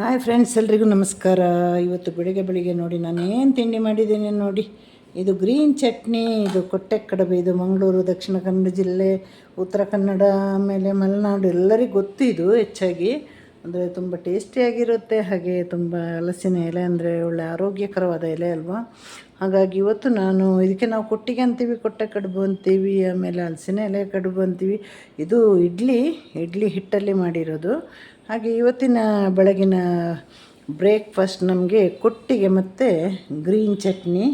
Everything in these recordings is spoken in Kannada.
ಹಾಯ್ ಫ್ರೆಂಡ್ಸ್ ಎಲ್ರಿಗೂ ನಮಸ್ಕಾರ. ಇವತ್ತು ಬೆಳಿಗ್ಗೆ ಬೆಳಿಗ್ಗೆ ನೋಡಿ ನಾನು ಏನು ತಿಂಡಿ ಮಾಡಿದ್ದೀನಿ ನೋಡಿ. ಇದು ಗ್ರೀನ್ ಚಟ್ನಿ, ಇದು ಕೊಟ್ಟೆ ಕಡಬೆ, ಇದು ಮಂಗಳೂರು, ದಕ್ಷಿಣ ಕನ್ನಡ ಜಿಲ್ಲೆ, ಉತ್ತರ ಕನ್ನಡ, ಆಮೇಲೆ ಮಲೆನಾಡು, ಎಲ್ಲರಿಗೂ ಗೊತ್ತು ಇದು ಹೆಚ್ಚಾಗಿ. ಅಂದರೆ ತುಂಬ ಟೇಸ್ಟಿಯಾಗಿರುತ್ತೆ ಹಾಗೆ ತುಂಬ ಹಲಸಿನ ಎಲೆ ಅಂದರೆ ಒಳ್ಳೆ ಆರೋಗ್ಯಕರವಾದ ಎಲೆ ಅಲ್ವಾ. ಹಾಗಾಗಿ ಇವತ್ತು ನಾನು ಇದಕ್ಕೆ ನಾವು ಕೊಟ್ಟಿಗೆ ಅಂತೀವಿ, ಕೊಟ್ಟೆ ಕಡುಬು ಅಂತೀವಿ, ಆಮೇಲೆ ಹಲಸಿನ ಎಲೆ ಕಡುಬು ಅಂತೀವಿ. ಇದು ಇಡ್ಲಿ ಇಡ್ಲಿ ಹಿಟ್ಟಲ್ಲಿ ಮಾಡಿರೋದು. ಹಾಗೆ ಇವತ್ತಿನ ಬೆಳಗಿನ ಬ್ರೇಕ್ಫಾಸ್ಟ್ ನಮಗೆ ಕೊಟ್ಟಿಗೆ ಮತ್ತು ಗ್ರೀನ್ ಚಟ್ನಿ.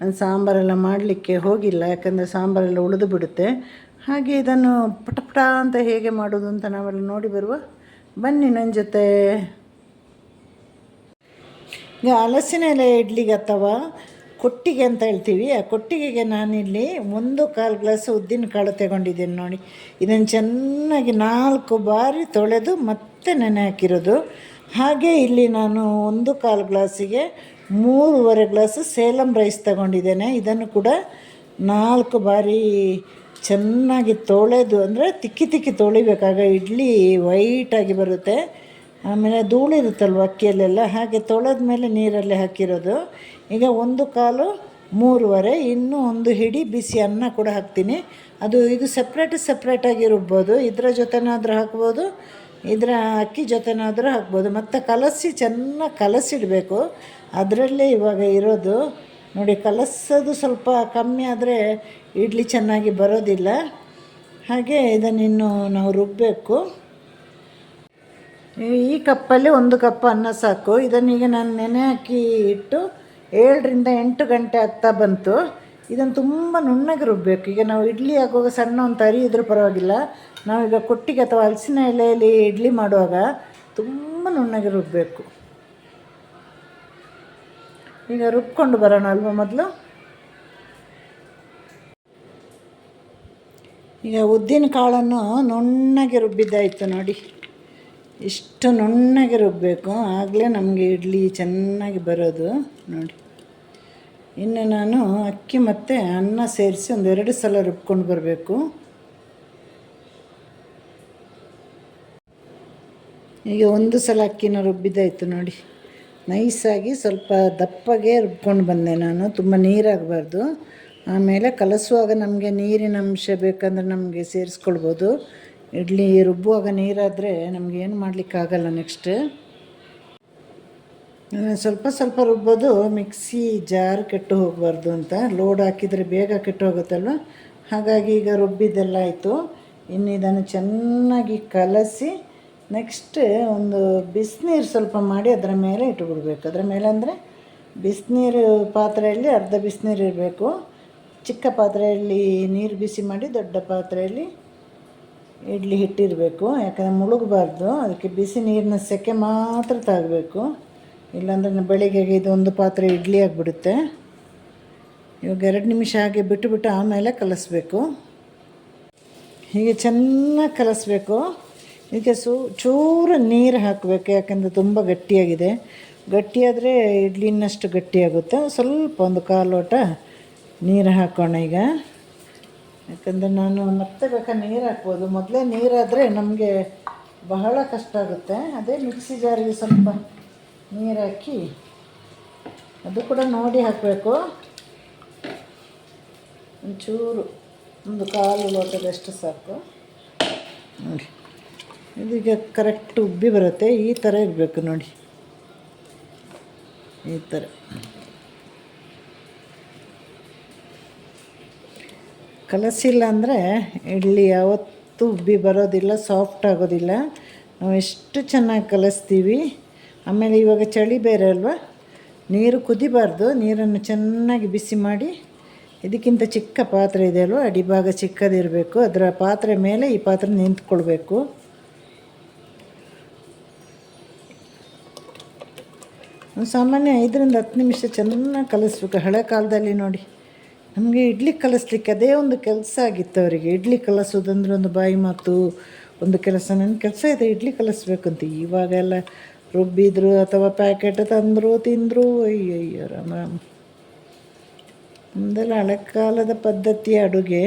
ನಾನು ಸಾಂಬಾರೆಲ್ಲ ಮಾಡಲಿಕ್ಕೆ ಹೋಗಿಲ್ಲ, ಯಾಕಂದರೆ ಸಾಂಬಾರೆಲ್ಲ ಉಳಿದು ಬಿಡುತ್ತೆ. ಹಾಗೆ ಇದನ್ನು ಪಟ ಪಟ ಅಂತ ಹೇಗೆ ಮಾಡೋದು ಅಂತ ನಾವೆಲ್ಲ ನೋಡಿ ಬರುವ. ಬನ್ನಿ ನನ್ನ ಜೊತೆ. ಈಗ ಹಲಸಿನ ಎಲೆ ಇಡ್ಲಿಗೆ ಅಥವಾ ಕೊಟ್ಟಿಗೆ ಅಂತ ಹೇಳ್ತೀವಿ. ಆ ಕೊಟ್ಟಿಗೆಗೆ ನಾನಿಲ್ಲಿ ಒಂದು ಕಾಲು ಗ್ಲಾಸ್ ಉದ್ದಿನ ಕಾಳು ತಗೊಂಡಿದ್ದೀನಿ ನೋಡಿ. ಇದನ್ನು ಚೆನ್ನಾಗಿ ನಾಲ್ಕು ಬಾರಿ ತೊಳೆದು ಮತ್ತೆ ನೆನೆ ಹಾಕಿರೋದು. ಹಾಗೆ ಇಲ್ಲಿ ನಾನು ಒಂದು ಕಾಲು ಗ್ಲಾಸಿಗೆ ಮೂರುವರೆ ಗ್ಲಾಸ್ ಸೇಲಂ ರೈಸ್ ತಗೊಂಡಿದ್ದೇನೆ. ಇದನ್ನು ಕೂಡ ನಾಲ್ಕು ಬಾರಿ ಚೆನ್ನಾಗಿ ತೊಳೆದು ಅಂದರೆ ತಿಕ್ಕಿ ತಿಕ್ಕಿ ತೊಳಿಬೇಕಾಗ ಇಡ್ಲಿ ವೈಟಾಗಿ ಬರುತ್ತೆ. ಆಮೇಲೆ ಧೂಳಿರುತ್ತಲ್ವ ಅಕ್ಕಿಯಲ್ಲೆಲ್ಲ. ಹಾಗೆ ತೊಳೆದ ಮೇಲೆ ನೀರಲ್ಲಿ ಹಾಕಿರೋದು. ಈಗ ಒಂದು ಕಾಲು ಮೂರುವರೆ, ಇನ್ನೂ ಒಂದು ಹಿಡಿ ಬಿಸಿ ಅನ್ನ ಕೂಡ ಹಾಕ್ತೀನಿ. ಅದು ಇದು ಸಪ್ರೇಟ್ ಸಪ್ರೇಟಾಗಿ ರುಬ್ಬೋದು. ಇದರ ಜೊತೆನಾದರೂ ಹಾಕ್ಬೋದು. ಇದರ ಅಕ್ಕಿ ಜೊತೆನಾದರೂ ಹಾಕ್ಬೋದು. ಮತ್ತು ಕಲಸಿ, ಚೆನ್ನಾಗಿ ಕಲಸಿಡಬೇಕು. ಅದರಲ್ಲೇ ಇವಾಗ ಇರೋದು. ನೋಡಿ, ಕಲಸೋದು ಸ್ವಲ್ಪ ಕಮ್ಮಿ ಆದರೆ ಇಡ್ಲಿ ಚೆನ್ನಾಗಿ ಬರೋದಿಲ್ಲ. ಹಾಗೆ ಇದನ್ನಿನ್ನು ನಾವು ರುಬ್ಬಬೇಕು ಈ ಕಪ್ಪಲ್ಲಿ ಒಂದು ಕಪ್ ಅನ್ನ ಸಾಕು. ಇದನ್ನೀಗ ನಾನು ನೆನೆ ಹಾಕಿ ಇಟ್ಟು ಏಳರಿಂದ ಎಂಟು ಗಂಟೆ ಆಗ್ತಾ ಬಂತು. ಇದನ್ನು ತುಂಬ ನುಣ್ಣಗೆ ರುಬ್ಬಬೇಕು ಈಗ ನಾವು ಇಡ್ಲಿ ಆಗುವಾಗ ಸಣ್ಣ ಒಂದು ತರಿ ಇದ್ರೂ ಪರವಾಗಿಲ್ಲ. ನಾವೀಗ ಕೊಟ್ಟಿಗೆ ಅಥವಾ ಹಲಸಿನ ಎಲೆಯಲ್ಲಿ ಇಡ್ಲಿ ಮಾಡುವಾಗ ತುಂಬ ನುಣ್ಣಗೆ ರುಬ್ಬಬೇಕು ಈಗ ರುಬ್ಕೊಂಡು ಬರೋಣ ಅಲ್ವಾ ಮೊದಲು? ಈಗ ಉದ್ದಿನ ಕಾಳನ್ನು ನುಣ್ಣಗೆ ರುಬ್ಬಿದ್ದಾಯಿತು ನೋಡಿ. ಇಷ್ಟು ನುಣ್ಣಗೆ ರುಬ್ಬಬೇಕು ಆಗಲೇ ನಮಗೆ ಇಡ್ಲಿ ಚೆನ್ನಾಗಿ ಬರೋದು. ನೋಡಿ. ಇನ್ನು ನಾನು ಅಕ್ಕಿ ಮತ್ತು ಅನ್ನ ಸೇರಿಸಿ ಒಂದೆರಡು ಸಲ ರುಬ್ಕೊಂಡು ಬರಬೇಕು. ಈಗ ಒಂದು ಸಲ ಅಕ್ಕಿನ ರುಬ್ಬಿದ್ದಾಯಿತು ನೋಡಿ. ನೈಸಾಗಿ ಸ್ವಲ್ಪ ದಪ್ಪಗೆ ರುಬ್ಕೊಂಡು ಬಂದೆ ನಾನು. ತುಂಬ ನೀರಾಗಬಾರ್ದು. ಆಮೇಲೆ ಕಲಸುವಾಗ ನಮಗೆ ನೀರಿನ ಅಂಶ ಬೇಕಂದ್ರೆ ನಮಗೆ ಸೇರಿಸ್ಕೊಳ್ಬೋದು. ಇಡ್ಲಿ ರುಬ್ಬುವಾಗ ನೀರಾದರೆ ನಮ್ಗೆ ಏನು ಮಾಡಲಿಕ್ಕಾಗಲ್ಲ ನೆಕ್ಸ್ಟ್ ಸ್ವಲ್ಪ ಸ್ವಲ್ಪ ರುಬ್ಬೋದು, ಮಿಕ್ಸಿ ಜಾರ್ ಕೆಟ್ಟು ಹೋಗಬಾರ್ದು ಅಂತ. ಲೋಡ್ ಹಾಕಿದರೆ ಬೇಗ ಕೆಟ್ಟು ಹೋಗುತ್ತಲ್ವ ಹಾಗಾಗಿ ಈಗ ರುಬ್ಬಿದ್ದೆಲ್ಲ ಆಯಿತು. ಇನ್ನು ಇದನ್ನು ಚೆನ್ನಾಗಿ ಕಲಸಿ ನೆಕ್ಸ್ಟ್ ಒಂದು ಬಿಸಿನೀರು ಸ್ವಲ್ಪ ಮಾಡಿ ಅದರ ಮೇಲೆ ಇಟ್ಟುಬಿಡ್ಬೇಕು ಅದರ ಮೇಲೆ ಅಂದರೆ ಬಿಸಿನೀರು ಪಾತ್ರೆಯಲ್ಲಿ ಅರ್ಧ ಬಿಸಿನೀರು ಇರಬೇಕು. ಚಿಕ್ಕ ಪಾತ್ರೆಯಲ್ಲಿ ನೀರು ಬಿಸಿ ಮಾಡಿ ದೊಡ್ಡ ಪಾತ್ರೆಯಲ್ಲಿ ಇಡ್ಲಿ ಹಿಟ್ಟಿರಬೇಕು, ಯಾಕಂದರೆ ಮುಳುಗಬಾರ್ದು, ಅದಕ್ಕೆ ಬಿಸಿ ನೀರಿನ ಸೆಕೆ ಮಾತ್ರ ತಾಗಬೇಕು. ಇಲ್ಲಾಂದರೆ ಬೆಳಿಗ್ಗೆಗೆ ಇದೊಂದು ಪಾತ್ರೆ ಇಡ್ಲಿ ಆಗಿಬಿಡುತ್ತೆ. ಇವಾಗ ಎರಡು ನಿಮಿಷ ಹಾಗೆ ಬಿಟ್ಟುಬಿಟ್ಟು ಆಮೇಲೆ ಕಲಿಸ್ಬೇಕು. ಹೀಗೆ ಚೆನ್ನಾಗಿ ಕಲಿಸ್ಬೇಕು. ಇದಕ್ಕೆ ಸೂ, ಚೂರು ನೀರು ಹಾಕಬೇಕು, ಯಾಕೆಂದರೆ ತುಂಬ ಗಟ್ಟಿಯಾಗಿದೆ. ಗಟ್ಟಿಯಾದರೆ ಇಡ್ಲಿನಷ್ಟು ಗಟ್ಟಿಯಾಗುತ್ತೆ, ಸ್ವಲ್ಪ ಒಂದು ಕಾಲು ಲೋಟ ನೀರು ಹಾಕೋಣ ಈಗ. ಯಾಕಂದರೆ ನಾನು ಮತ್ತೆ ಬೇಕಾ ನೀರು ಹಾಕ್ಬೋದು. ಮೊದಲೇ ನೀರಾದರೆ ನಮಗೆ ಬಹಳ ಕಷ್ಟ ಆಗುತ್ತೆ. ಅದೇ ಮಿಕ್ಸಿ ಜಾರಿಗೆ ಸ್ವಲ್ಪ ನೀರು ಹಾಕಿ ಅದು ಕೂಡ ನೋಡಿ ಹಾಕಬೇಕು. ಒಂಚೂರು, ಒಂದು ಕಾಲು ಲೋಟದಷ್ಟು ಸಾಕು. ನೋಡಿ ಇದೀಗ ಕರೆಕ್ಟ್ ಉಬ್ಬಿ ಬರುತ್ತೆ. ಈ ಥರ ಇರಬೇಕು ನೋಡಿ. ಈ ಥರ ಕಲಸಿಲ್ಲ ಅಂದರೆ ಇಡ್ಲಿ ಯಾವತ್ತೂ ಉಬ್ಬಿ ಬರೋದಿಲ್ಲ ಸಾಫ್ಟ್ ಆಗೋದಿಲ್ಲ. ನಾವು ಎಷ್ಟು ಚೆನ್ನಾಗಿ ಕಲಿಸ್ತೀವಿ. ಆಮೇಲೆ ಇವಾಗ ಚಳಿ ಬೇರೆ ಅಲ್ವಾ? ನೀರು ಕುದಿಬಾರ್ದು, ನೀರನ್ನು ಚೆನ್ನಾಗಿ ಬಿಸಿ ಮಾಡಿ. ಇದಕ್ಕಿಂತ ಚಿಕ್ಕ ಪಾತ್ರೆ ಇದೆ ಅಲ್ವ? ಅಡಿಭಾಗ ಚಿಕ್ಕದಿರಬೇಕು. ಅದರ ಪಾತ್ರೆ ಮೇಲೆ ಈ ಪಾತ್ರೆ ನಿಂತ್ಕೊಳ್ಬೇಕು. ಸಾಮಾನ್ಯ ಐದರಿಂದ ಹತ್ತು ನಿಮಿಷ ಚೆನ್ನಾಗಿ ಕಲಿಸ್ಬೇಕು. ಹಳೆ ಕಾಲದಲ್ಲಿ ನೋಡಿ. ನಮಗೆ ಇಡ್ಲಿ ಕಲಿಸ್ಲಿಕ್ಕೆ ಅದೇ ಒಂದು ಕೆಲಸ ಆಗಿತ್ತು ಅವರಿಗೆ. ಇಡ್ಲಿ ಕಲಿಸೋದಂದ್ರೆ ಒಂದು ಬಾಯಿ ಮಾತು, ಒಂದು ಕೆಲಸ. ನನ್ನ ಕೆಲಸ ಇದೆ, ಇಡ್ಲಿ ಕಲಿಸ್ಬೇಕಂತ ಇವಾಗೆಲ್ಲ ರುಬ್ಬಿದ್ರು ಅಥವಾ ಪ್ಯಾಕೆಟ್ ತಂದರು, ತಿಂದರು, ಅಯ್ಯಯ್ಯೋ ರಾಮ ರಾಮ. ಒಂದೆಲ್ಲ ಹಳೆ ಕಾಲದ ಪದ್ಧತಿಯ ಅಡುಗೆ.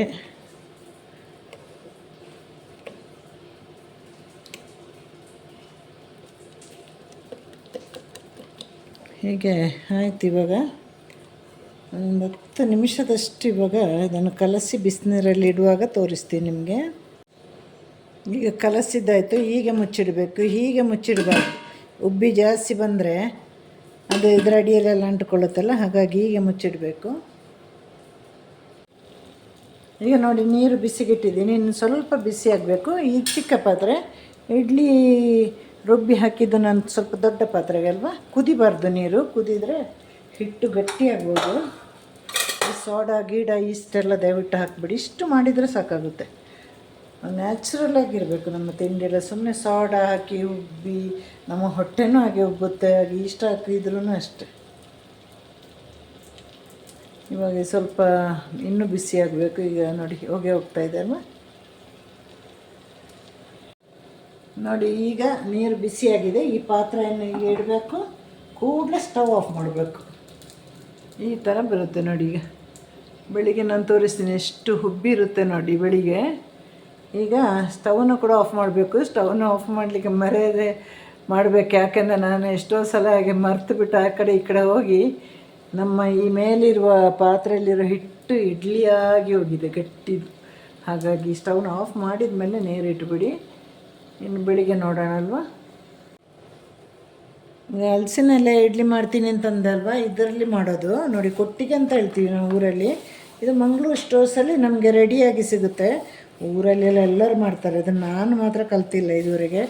ಹೀಗೆ ಆಯ್ತು ಇವಾಗ. ಒಂದು ಹತ್ತು ನಿಮಿಷದಷ್ಟು ಇವಾಗ ಇದನ್ನು ಕಲಸಿ ಬಿಸಿನೀರಲ್ಲಿ ಇಡುವಾಗ ತೋರಿಸ್ತೀನಿ ನಿಮಗೆ. ಈಗ ಕಲಸಿದ್ದಾಯಿತು, ಹೀಗೆ ಮುಚ್ಚಿಡಬೇಕು, ಹೀಗೆ ಮುಚ್ಚಿಡಬಾರ್ದು. ಉಬ್ಬಿ ಜಾಸ್ತಿ ಬಂದರೆ ಅದು ಇದರ ಅಡಿಯಲ್ಲೆಲ್ಲ ಅಂಟ್ಕೊಳ್ಳುತ್ತಲ್ಲ, ಹಾಗಾಗಿ ಹೀಗೆ ಮುಚ್ಚಿಡಬೇಕು. ಈಗ ನೋಡಿ, ನೀರು ಬಿಸಿಗಿಟ್ಟಿದ್ದೀನಿ. ಇನ್ನು ಸ್ವಲ್ಪ ಬಿಸಿ ಆಗಬೇಕು. ಈ ಚಿಕ್ಕ ಪಾತ್ರೆ, ಇಡ್ಲಿ ರುಬ್ಬಿ ಹಾಕಿದ್ದು ನಾನು ಸ್ವಲ್ಪ ದೊಡ್ಡ ಪಾತ್ರೆಗೆ ಅಲ್ವಾ? ಕುದಿಬಾರ್ದು ನೀರು. ಕುದಿದರೆ ಹಿಟ್ಟು ಗಟ್ಟಿಯಾಗ್ಬೋದು. ಸೋಡಾ, ಗೀಡ ಇಷ್ಟೆಲ್ಲ ದಯವಿಟ್ಟು ಹಾಕಿಬಿಡಿ. ಇಷ್ಟು ಮಾಡಿದರೆ ಸಾಕಾಗುತ್ತೆ. ನ್ಯಾಚುರಲ್ ಆಗಿರಬೇಕು ನಮ್ಮ ತಿಂಡಿಯೆಲ್ಲ. ಸುಮ್ಮನೆ ಸೋಡಾ ಹಾಕಿ ಉಬ್ಬಿ ನಮ್ಮ ಹೊಟ್ಟೆನೂ ಹಾಗೆ ಉಬ್ಬುತ್ತೆ. ಹಾಗೆ ಇಷ್ಟ ಹಾಕಿದ್ರೂ ಅಷ್ಟೆ. ಇವಾಗ ಸ್ವಲ್ಪ ಇನ್ನೂ ಬಿಸಿ ಆಗಬೇಕು. ಈಗ ನೋಡಿ, ಹೋಗಿ ಹೋಗ್ತಾ ಇದೆ ಅಲ್ವಾ? ನೋಡಿ, ಈಗ ನೀರು ಬಿಸಿಯಾಗಿದೆ ಈ ಪಾತ್ರೆಯನ್ನು ಇಡಬೇಕು. ಕೂಡಲೇ ಸ್ಟವ್ ಆಫ್ ಮಾಡಬೇಕು. ಈ ಥರ ಬರುತ್ತೆ ನೋಡಿ ಈಗ. ಬೆಳಿಗ್ಗೆ ನಾನು ತೋರಿಸ್ತೀನಿ, ಎಷ್ಟು ಹುಬ್ಬಿ ಇರುತ್ತೆ ನೋಡಿ ಬೆಳಿಗ್ಗೆ. ಈಗ ಸ್ಟವನ್ನು ಕೂಡ ಆಫ್ ಮಾಡಬೇಕು. ಸ್ಟವನ್ನು ಆಫ್ ಮಾಡಲಿಕ್ಕೆ ಮರೆಯದೆ ಮಾಡಬೇಕು. ಯಾಕೆಂದರೆ ನಾನು ಎಷ್ಟೋ ಸಲ ಹಾಗೆ ಮರ್ತು ಬಿಟ್ಟು ಆ ಕಡೆ ಈ ಕಡೆ ಹೋಗಿ ನಮ್ಮ ಈ ಮೇಲಿರುವ ಪಾತ್ರೆಯಲ್ಲಿರೋ ಹಿಟ್ಟು ಇಡ್ಲಿಯಾಗಿ ಹೋಗಿದೆ ಗಟ್ಟಿದು ಹಾಗಾಗಿ ಸ್ಟವ್ನ ಆಫ್ ಮಾಡಿದ ಮೇಲೆ ನೀರು ಇಟ್ಬಿಡಿ. ಇನ್ನು ಬೆಳಿಗ್ಗೆ ನೋಡೋಣ ಅಲ್ವಾ? ಹಲಸಿನಲ್ಲೇ ಇಡ್ಲಿ ಮಾಡ್ತೀನಿ ಅಂತಂದಲ್ವಾ? ಇದರಲ್ಲಿ ಮಾಡೋದು. ನೋಡಿ, ಕೊಟ್ಟಿಗೆ ಅಂತ ಹೇಳ್ತೀವಿ ನಾವು ಊರಲ್ಲಿ. ಇದು ಮಂಗಳೂರು ಸ್ಟೋರ್ಸಲ್ಲಿ ನಮಗೆ ರೆಡಿಯಾಗಿ ಸಿಗುತ್ತೆ. ಊರಲ್ಲೆಲ್ಲ ಎಲ್ಲರೂ ಮಾಡ್ತಾರೆ. ಇದನ್ನು ನಾನು ಮಾತ್ರ ಕಲ್ತಿಲ್ಲ ಇದುವರೆಗೆ.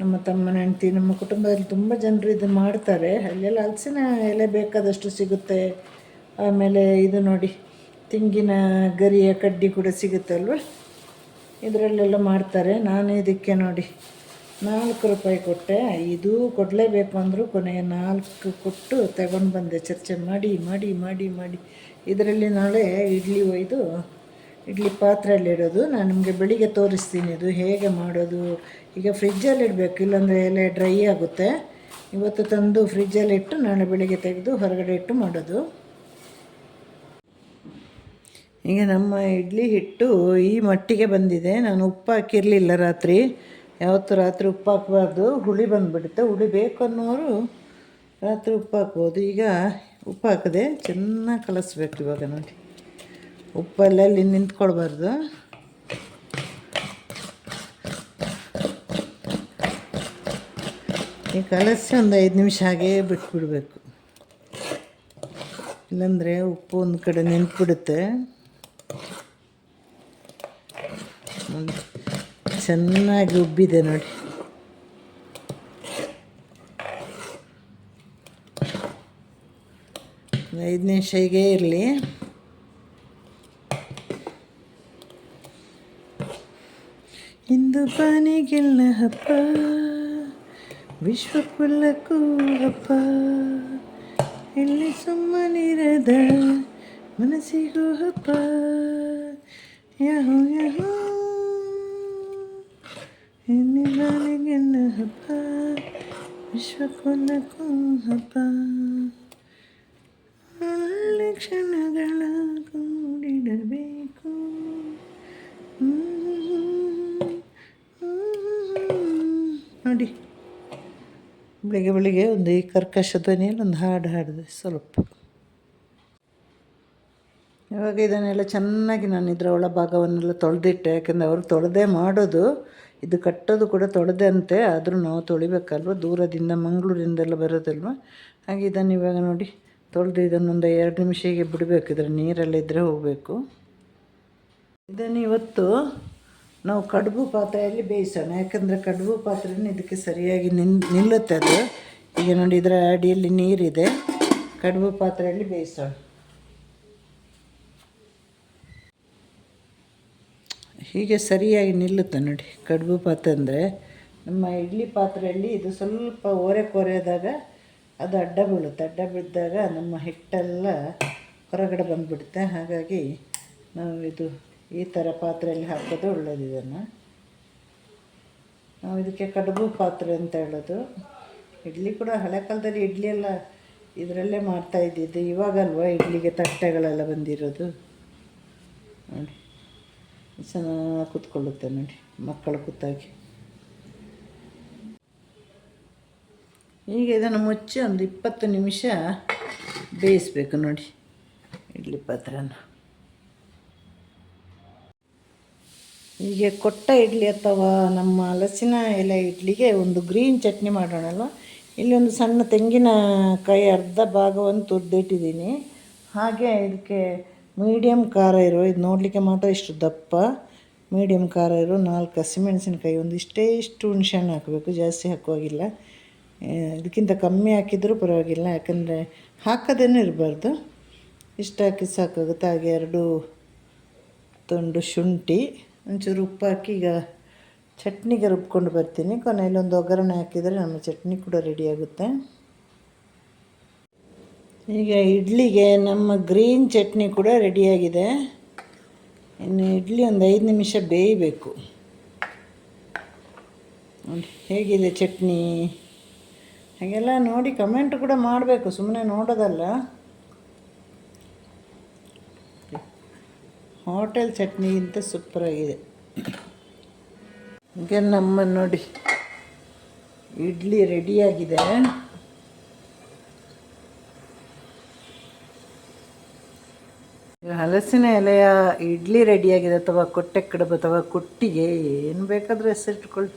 ನಮ್ಮ ತಮ್ಮನ ಹೆಂಡ್ತಿ, ನಮ್ಮ ಕುಟುಂಬದಲ್ಲಿ ತುಂಬ ಜನರು ಇದು ಮಾಡ್ತಾರೆ. ಅಲ್ಲೆಲ್ಲ ಹಲಸಿನ ಎಲೆ ಬೇಕಾದಷ್ಟು ಸಿಗುತ್ತೆ. ಆಮೇಲೆ ಇದು ನೋಡಿ, ತೆಂಗಿನ ಗರಿಯ ಕಡ್ಡಿ ಕೂಡ ಸಿಗುತ್ತೆ ಅಲ್ವಾ? ಇದರಲ್ಲೆಲ್ಲ ಮಾಡ್ತಾರೆ. ನಾನು ಇದಕ್ಕೆ ನೋಡಿ, ನಾಲ್ಕು ರೂಪಾಯಿ ಕೊಟ್ಟೆ. ಇದು ಕೊಡಲೇಬೇಕು ಅಂದರೂ ಕೊನೆಗೆ ನಾಲ್ಕು ಕೊಟ್ಟು ತಗೊಂಡು ಬಂದೆ ಚರ್ಚೆ ಮಾಡಿ ಮಾಡಿ ಮಾಡಿ ಮಾಡಿ. ಇದರಲ್ಲಿ ನಾಳೆ ಇಡ್ಲಿ ಒಯ್ದು, ಇಡ್ಲಿ ಪಾತ್ರೆಯಲ್ಲಿಡೋದು ನಾನು ನಿಮಗೆ ಬೆಳಿಗ್ಗೆ ತೋರಿಸ್ತೀನಿ ಇದು ಹೇಗೆ ಮಾಡೋದು. ಈಗ ಫ್ರಿಜ್ಜಲ್ಲಿ ಇಡಬೇಕು, ಇಲ್ಲಾಂದರೆ ಎಲೆ ಡ್ರೈ ಆಗುತ್ತೆ. ಇವತ್ತು ತಂದು ಫ್ರಿಜ್ಜಲ್ಲಿ ಇಟ್ಟು ನಾಳೆ ಬೆಳಿಗ್ಗೆ ತೆಗೆದು ಹೊರಗಡೆ ಇಟ್ಟು ಮಾಡೋದು. ಈಗ ನಮ್ಮ ಇಡ್ಲಿ ಹಿಟ್ಟು ಈ ಮಟ್ಟಿಗೆ ಬಂದಿದೆ. ನಾನು ಉಪ್ಪು ಹಾಕಿರಲಿಲ್ಲ ರಾತ್ರಿ. ಯಾವತ್ತು ರಾತ್ರಿ ಉಪ್ಪು ಹಾಕಬಾರ್ದು. ಹುಳಿ ಬಂದುಬಿಡುತ್ತೆ. ಹುಳಿ ಬೇಕು ಅನ್ನೋರು ರಾತ್ರಿ ಉಪ್ಪು ಹಾಕ್ಬೋದು. ಈಗ ಉಪ್ಪು ಹಾಕಿದೆ ಚೆನ್ನಾಗಿ ಕಲಸ್ಬೇಕು ಇವಾಗ ನೋಡಿ. ಉಪ್ಪಲ್ಲಲ್ಲಿ ನಿಂತ್ಕೊಳ್ಬಾರ್ದು. ಈ ಕಲಸಿ ಒಂದು ಐದು ನಿಮಿಷ ಹಾಗೇ ಬಿಟ್ಬಿಡ್ಬೇಕು. ಇಲ್ಲಾಂದರೆ ಉಪ್ಪು ಒಂದು ಕಡೆ ನಿಂತ್ಬಿಡುತ್ತೆ. ಚೆನ್ನಾಗಿ ಉಬ್ಬಿದೆ ನೋಡಿ ಒಂದು ಐದು ನಿಮಿಷ ಹೀಗೆ ಇರಲಿ. ಇಂದು ಪಾನಿಗೆಲ್ಲ ಹಬ್ಬ ವಿಶ್ವಕ್ಕುಲ್ಲಕ್ಕೂ ಹಬ್ಬ. ಇಲ್ಲಿ ಸುಮ್ಮನಿರದ ಮನಸ್ಸಿಗೂ ಹಬ್ಬ. ಯಹೋ ಯಹೋ. ಹಬ್ಬ ಹಬ್ಬ ವಿಶ್ವಕ್ಕುಲ್ಲಕ್ಕೂ ಹಬ್ಬ. ಕ್ಷಣಗಳ ಕೂಡಿಡಬೇಕು ನೋಡಿ, ಬೆಳಿಗ್ಗೆ ಬೆಳಿಗ್ಗೆ ಒಂದು ಈ ಕರ್ಕಶ ಧ್ವನಿಯಲ್ಲಿ ಒಂದು ಹಾಡು ಹಾಡಿದೆ, ಸ್ವಲ್ಪ. ಇವಾಗ ಇದನ್ನೆಲ್ಲ ಚೆನ್ನಾಗಿ ನಾನು ಇದರ ಒಳಭಾಗವನ್ನೆಲ್ಲ ತೊಳೆದಿಟ್ಟೆ, ಯಾಕೆಂದರೆ ಅವರು ತೊಳೆದೇ ಮಾಡೋದು, ಇದು ಕಟ್ಟೋದು ಕೂಡ ತೊಳೆದೆ ಅಂತೆ, ಆದರೂ ನಾವು ತೊಳಿಬೇಕಲ್ವ? ದೂರದಿಂದ, ಮಂಗಳೂರಿಂದೆಲ್ಲ ಬರೋದಲ್ವ? ಹಾಗೆ ಇದನ್ನು ಇವಾಗ ನೋಡಿ. ತೊಳೆದು ಇದನ್ನೊಂದು ಎರಡು ನಿಮಿಷ ಹೀಗೆ ಬಿಡಬೇಕು ಇದರ ನೀರಲ್ಲಿದ್ದರೆ ಹೋಗಬೇಕು. ಇದನ್ನು ಇವತ್ತು ನಾವು ಕಡುಬು ಪಾತ್ರೆಯಲ್ಲಿ ಬೇಯಿಸೋಣ. ಯಾಕಂದರೆ ಕಡುಬು ಪಾತ್ರೆನ ಇದಕ್ಕೆ ಸರಿಯಾಗಿ ನಿನ್, ನಿಲ್ಲುತ್ತೆ ಅದು. ಈಗ ನೋಡಿ ಇದರ ಅಡಿಯಲ್ಲಿ ನೀರಿದೆ. ಕಡುಬು ಪಾತ್ರೆಯಲ್ಲಿ ಬೇಯಿಸೋಣ. ಹೀಗೆ ಸರಿಯಾಗಿ ನಿಲ್ಲುತ್ತೆ ನೋಡಿ. ಕಡುಬು ಪಾತ್ರೆ ಅಂದರೆ ನಮ್ಮ ಇಡ್ಲಿ ಪಾತ್ರೆಯಲ್ಲಿ ಇದು ಸ್ವಲ್ಪ ಓರೆ ಕೊರೆದಾಗ ಅದು ಅಡ್ಡ ಬೀಳುತ್ತೆ. ಅಡ್ಡ ಬಿದ್ದಾಗ ನಮ್ಮ ಹಿಟ್ಟೆಲ್ಲ ಹೊರಗಡೆ ಬಂದುಬಿಡುತ್ತೆ. ಹಾಗಾಗಿ ನಾವು ಇದು ಈ ಥರ ಪಾತ್ರೆಯಲ್ಲಿ ಹಾಕೋದು ಒಳ್ಳೇದು ಇದನ್ನು. ನಾವು ಇದಕ್ಕೆ ಕಡುಬು ಪಾತ್ರೆ ಅಂತ ಹೇಳೋದು. ಇಡ್ಲಿ ಕೂಡ ಹಳೆ ಕಾಲದಲ್ಲಿ ಇಡ್ಲಿ ಎಲ್ಲ ಇದರಲ್ಲೇ ಮಾಡ್ತಾ ಇದ್ದಿದ್ದು. ಇವಾಗಲ್ವ ಇಡ್ಲಿಗೆ ತಟ್ಟೆಗಳೆಲ್ಲ ಬಂದಿರೋದು? ನೋಡಿ. ಚೆನ್ನಾಗಿ ಕೂತ್ಕೊಳ್ಳುತ್ತೆ ನೋಡಿ ಮಕ್ಕಳು ಕೂತಾಗಿ. ಈಗ ಇದನ್ನು ಮುಚ್ಚಿ ಒಂದು ಇಪ್ಪತ್ತು ನಿಮಿಷ ಬೇಯಿಸ್ಬೇಕು ನೋಡಿ, ಇಡ್ಲಿ ಪಾತ್ರನ. ಹೀಗೆ ಕೊಟ್ಟ ಇಡ್ಲಿ ಅಥವಾ ನಮ್ಮ ಹಲಸಿನ ಎಲೆ ಇಡ್ಲಿಗೆ ಒಂದು ಗ್ರೀನ್ ಚಟ್ನಿ ಮಾಡೋಣಲ್ವ? ಇಲ್ಲಿ ಒಂದು ಸಣ್ಣ ತೆಂಗಿನಕಾಯಿ ಅರ್ಧ ಭಾಗವನ್ನು ತುರಿದಿಟ್ಟಿದ್ದೀನಿ. ಹಾಗೆ ಇದಕ್ಕೆ ಮೀಡಿಯಮ್ ಖಾರ ಇರೋ, ಇದು ನೋಡಲಿಕ್ಕೆ ಮಾತ್ರ ಇಷ್ಟು ದಪ್ಪ. ಮೀಡಿಯಮ್ ಖಾರ ಇರೋ ನಾಲ್ಕು ಹಸಿಮೆಣಸಿನಕಾಯಿ ಒಂದು ಇಷ್ಟೇ ಇಷ್ಟು ಹುಣ್ಸೆಹಣ್ಣು ಹಾಕಬೇಕು, ಜಾಸ್ತಿ ಹಾಕುವಾಗಿಲ್ಲ. ಇದಕ್ಕಿಂತ ಕಮ್ಮಿ ಹಾಕಿದರೂ ಪರವಾಗಿಲ್ಲ, ಯಾಕಂದರೆ ಹಾಕೋದೇನೂ ಇರಬಾರ್ದು. ಇಷ್ಟು ಹಾಕಿ ಸಾಕಾಗುತ್ತೆ ಹಾಗೆ ಎರಡು ತುಂಡು ಶುಂಠಿ, ಒಂಚೂರು ಉಪ್ಪು ಹಾಕಿ ಈಗ ಚಟ್ನಿಗೆ ರುಬ್ಕೊಂಡು ಬರ್ತೀನಿ. ಕೊನೆಯಲ್ಲಿ ಒಂದು ಒಗ್ಗರಣೆ ಹಾಕಿದರೆ ನಮ್ಮ ಚಟ್ನಿ ಕೂಡ ರೆಡಿಯಾಗುತ್ತೆ ಈಗ ಇಡ್ಲಿಗೆ ನಮ್ಮ ಗ್ರೀನ್ ಚಟ್ನಿ ಕೂಡ ರೆಡಿಯಾಗಿದೆ ಇನ್ನು ಇಡ್ಲಿ ಒಂದು ಐದು ನಿಮಿಷ ಬೇಯಬೇಕು. ಹೇಗಿದೆ ಚಟ್ನಿ? ಹಾಗೆಲ್ಲ ನೋಡಿ ಕಮೆಂಟ್ ಕೂಡ ಮಾಡಬೇಕು ಸುಮ್ಮನೆ ನೋಡೋದಲ್ಲ. ಹೋಟೆಲ್ ಚಟ್ನಿಗಿಂತ ಸೂಪರಾಗಿದೆ ಈಗ ನಮ್ಮ ನೋಡಿ ಇಡ್ಲಿ ರೆಡಿಯಾಗಿದೆ ಹಲಸಿನ ಎಲೆಯ ಇಡ್ಲಿ ರೆಡಿಯಾಗಿದೆ ಅಥವಾ ಕೊಟ್ಟೆ ಕಡುಬು ಅಥವಾ ಕುಟ್ಟಿಗೆ, ಏನು ಬೇಕಾದರೂ ಹೆಸರಿಟ್ಕೊಳ್ಳಿ.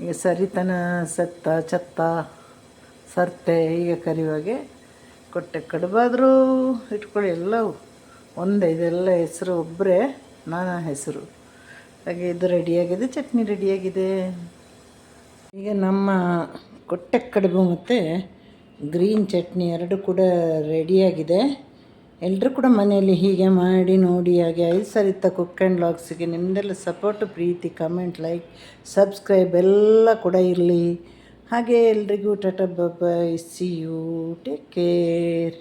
ಈಗ ಸರಿತನ, ಸತ್ತ, ಚತ್ತ, ಸರ್ತೆ ಹೀಗೆ ಕರೆಯುವಾಗೆ ಕೊಟ್ಟೆ. ಕಡುಬಾದರೂ ಇಟ್ಕೊಳ್ಳಿ, ಎಲ್ಲವು ಒಂದೇ, ಇದೆಲ್ಲ ಹೆಸರು ಒಬ್ಬರೇ ನಾನಾ ಹೆಸರು. ಹಾಗೆ ಇದು ರೆಡಿಯಾಗಿದೆ, ಚಟ್ನಿ ರೆಡಿಯಾಗಿದೆ. ಈಗ ನಮ್ಮ ಕೊಟ್ಟೆ ಕಡುಬು ಮತ್ತು ಗ್ರೀನ್ ಚಟ್ನಿ ಎರಡು ಕೂಡ ರೆಡಿಯಾಗಿದೆ. ಎಲ್ಲರೂ ಕೂಡ ಮನೆಯಲ್ಲಿ ಹೀಗೆ ಮಾಡಿ ನೋಡಿ ಹಾಗೆ ಐದು ಸರಿತ ಕುಕ್ ಆ್ಯಂಡ್ ಲಾಗ್ಸಿಗೆ ನಿಮ್ಮದೆಲ್ಲ ಸಪೋರ್ಟ್, ಪ್ರೀತಿ, ಕಮೆಂಟ್, ಲೈಕ್, ಸಬ್ಸ್ಕ್ರೈಬ್ ಎಲ್ಲ ಕೂಡ ಇರಲಿ. ಹಾಗೆ ಎಲ್ರಿಗೂ tata bye see you take care